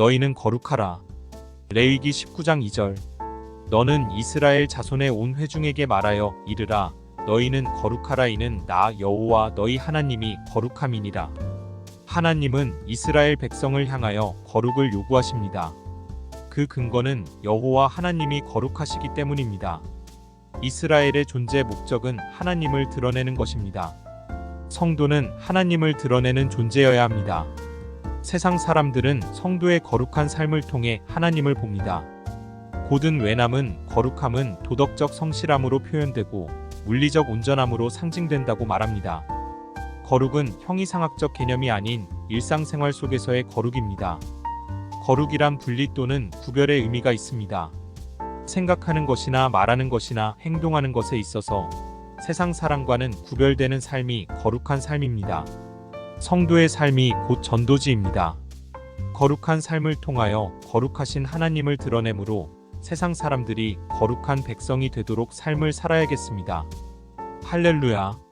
너희는 거룩하라. 레위기 19장 2절. 너는 이스라엘 자손의 온 회중에게 말하여 이르라. 너희는 거룩하라 이는 나 여호와 너희 하나님이 거룩함이니라. 하나님은 이스라엘 백성을 향하여 거룩을 요구하십니다. 그 근거는 여호와 하나님이 거룩하시기 때문입니다. 이스라엘의 존재 목적은 하나님을 드러내는 것입니다. 성도는 하나님을 드러내는 존재여야 합니다. 세상 사람들은 성도의 거룩한 삶을 통해 하나님을 봅니다. 고든 외남은 거룩함은 도덕적 성실함으로 표현되고 물리적 온전함으로 상징된다고 말합니다. 거룩은 형이상학적 개념이 아닌 일상생활 속에서의 거룩입니다. 거룩이란 분리 또는 구별의 의미가 있습니다. 생각하는 것이나 말하는 것이나 행동하는 것에 있어서 세상 사람과는 구별되는 삶이 거룩한 삶입니다. 성도의 삶이 곧 전도지입니다. 거룩한 삶을 통하여 거룩하신 하나님을 드러내므로 세상 사람들이 거룩한 백성이 되도록 삶을 살아야겠습니다. 할렐루야.